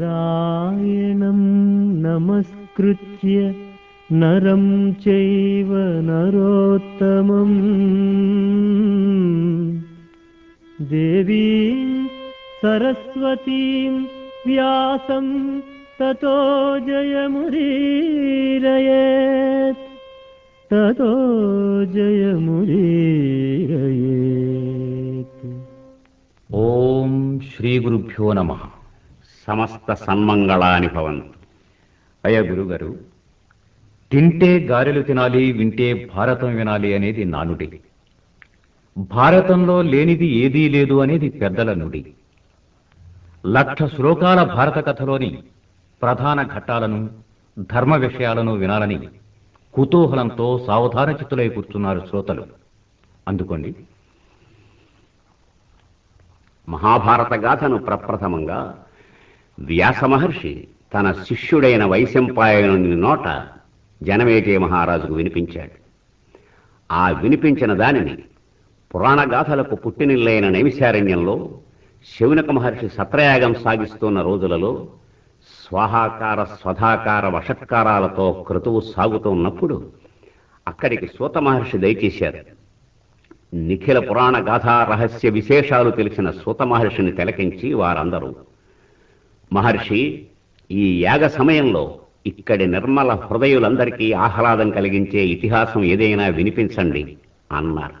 यणम् नमस्कृत्य नरम् चैव नरोत्तमम्। देवी सरस्वती व्यासम् ततो जयमुरीरयेत् ततो जयमुरीरयेत् ॐ श्रीगुरुभ्यो नमः। సమస్త సన్మంగళాని భవంతు. అయ్యా గురుగారు తింటే గారెలు తినాలి వింటే భారతం వినాలి అనేది నానుడి భారతంలో లేనిది ఏదీ లేదు అనేది పెద్దల నుడి. లక్ష శ్లోకాల భారత కథలోని ప్రధాన ఘట్టాలను ధర్మ విషయాలను వినాలని కుతూహలంతో సావధాన చిత్తులై కూర్చున్నారు శ్రోతలు. అందుకోండి. మహాభారత గాథను ప్రప్రథమంగా వ్యాస మహర్షి తన శిష్యుడైన వైశంపాయనుని నోట జనమేజయ మహారాజుకు వినిపించాడు. ఆ వినిపించిన దానిని పురాణ గాథలకు పుట్టినిల్లైన నైమిశారణ్యంలో శౌనక మహర్షి సత్రయాగం సాగిస్తున్న రోజులలో స్వాహాకార స్వధాకార వషత్కారాలతో క్రతువు సాగుతున్నప్పుడు అక్కడికి సూత మహర్షి దయచేశారు. నిఖిల పురాణ గాథా రహస్య విశేషాలు తెలిసిన సూత మహర్షిని తిలకించి వారందరూ మహర్షి ఈ యాగ సమయంలో ఇక్కడి నిర్మల హృదయులందరికీ ఆహ్లాదం కలిగించే ఇతిహాసం ఏదైనా వినిపించండి అన్నారు.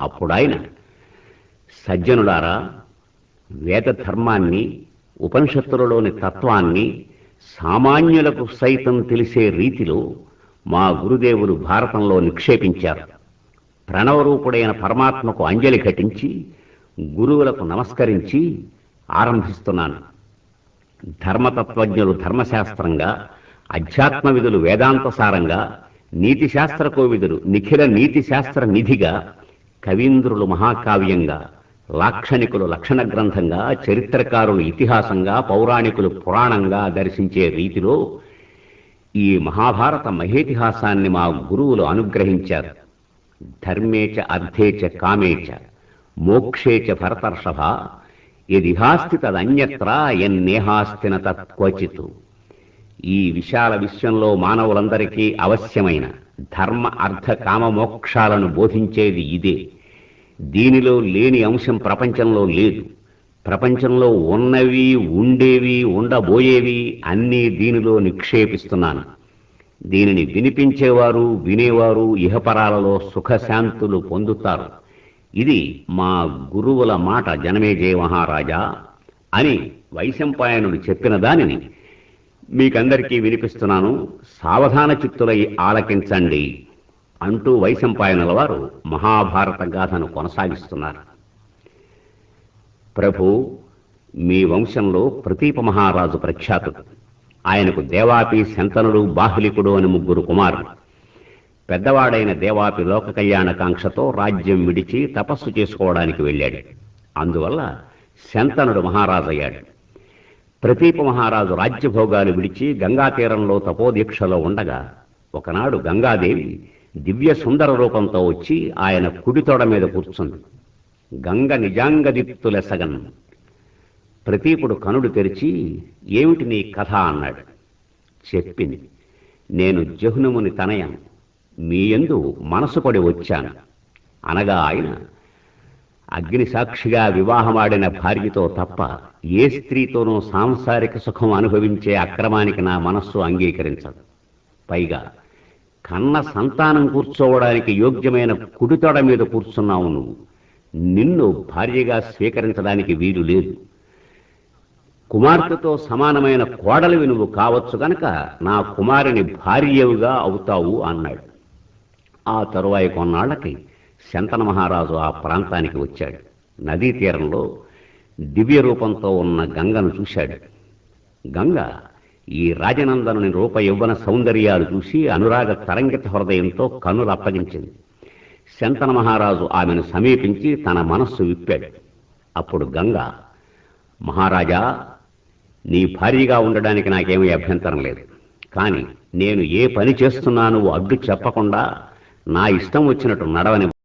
అప్పుడాయన సజ్జనులారా వేద ధర్మాన్ని ఉపనిషత్తులలోని తత్వాన్ని సామాన్యులకు సైతం తెలిసే రీతిలో మా గురుదేవులు భారతంలో నిక్షేపించారు. ప్రణవరూపుడైన పరమాత్మకు అంజలి ఘటించి గురువులకు నమస్కరించి ఆరంభిస్తున్నాను. ధర్మతత్వజ్ఞులు ధర్మశాస్త్రంగా అధ్యాత్మ విధులు వేదాంతసారంగా నీతి శాస్త్ర కోవిదులు నిఖిల నీతి శాస్త్ర నిధిగా కవీంద్రులు మహాకావ్యంగా లాక్షణికులు లక్షణ గ్రంథంగా చరిత్రకారులు ఇతిహాసంగా పౌరాణికులు పురాణంగా దర్శించే రీతిలో ఈ మహాభారత మహేతిహాసాన్ని మా గురువులు అనుగ్రహించారు. ధర్మేచ అర్థేచ కామేచ మోక్షేచ భరతర్షభ యదిహాస్తి తదన్యత్ర ఎన్నేహాస్తిన తత్క్వచిత్. ఈ విశాల విశ్వంలో మానవులందరికీ అవశ్యమైన ధర్మ అర్థ కామ మోక్షాలను బోధించేది ఇదే. దీనిలో లేని అంశం ప్రపంచంలో లేదు. ప్రపంచంలో ఉన్నవి ఉండేవి ఉండబోయేవి అన్నీ దీనిలో నిక్షేపిస్తున్నాను. దీనిని వినిపించేవారు వినేవారు ఇహపరాలలో సుఖశాంతులు పొందుతారు. ఇది మా గురువుల మాట జనమేజయ మహారాజా అని వైశంపాయనుడు చెప్పిన దానిని మీకందరికీ వినిపిస్తున్నాను. సావధాన చిత్తులై ఆలకించండి అంటూ వైశంపాయనుల వారు మహాభారత గాథను కొనసాగిస్తున్నారు. ప్రభు మీ వంశంలో ప్రతీప మహారాజు ప్రఖ్యాతుడు. ఆయనకు దేవాపి శంతనుడు బాహ్లికుడు అని ముగ్గురు కుమారుడు పెద్దవాడైన దేవాపి లోక కళ్యాణకాంక్షతో రాజ్యం విడిచి తపస్సు చేసుకోవడానికి వెళ్ళాడు. అందువల్ల శంతనుడు మహారాజయ్యాడు. ప్రతీప మహారాజు రాజ్యభోగాలు విడిచి గంగా తీరంలో తపోదీక్షలో ఉండగా ఒకనాడు గంగాదేవి దివ్య సుందర రూపంతో వచ్చి ఆయన కుడితోడ మీద కూర్చుంది. గంగ నిజాంగదిత్తులెసగన్ ప్రతీపుడు కనుడు తెరిచి ఏమిటి నీ కథ? అన్నాడు. చెప్పింది నేను జహ్నుముని తనయం. మీ యందు వచ్చాను. అనగా ఆయన అగ్ని సాక్షిగా వివాహమాడిన భార్యతో తప్ప ఏ స్త్రీతోనూ సాంసారిక సుఖం అనుభవించే అక్రమానికి నా మనస్సు అంగీకరించదు. పైగా కన్న సంతానం కూర్చోవడానికి యోగ్యమైన కుడితొడ మీద కూర్చున్నావు నువ్వు. నిన్ను భార్యగా స్వీకరించడానికి వీలు లేదు. కుమార్తెతో సమానమైన కోడలివి నువ్వు కావచ్చు గనక నా కుమారుని భార్యవుగా అవుతావు అన్నాడు. ఆ తరువాయి కొన్నాళ్ళకి శంతన మహారాజు ఆ ప్రాంతానికి వచ్చాడు. నదీ తీరంలో దివ్య రూపంతో ఉన్న గంగను చూశాడు. గంగ ఈ రాజనందనుని రూప యువన సౌందర్యాలు చూసి అనురాగ తరంగిత హృదయంతో కన్నులు అప్పగించింది. శంతన మహారాజు ఆమెను సమీపించి తన మనస్సు విప్పాడు. అప్పుడు గంగ మహారాజా నీ భార్యగా ఉండడానికి నాకేమీ అభ్యంతరం లేదు. కానీ నేను ఏ పని చేస్తున్నానో అడ్డు చెప్పకుండా నా ఇష్టం వచ్చినట్టు నడవని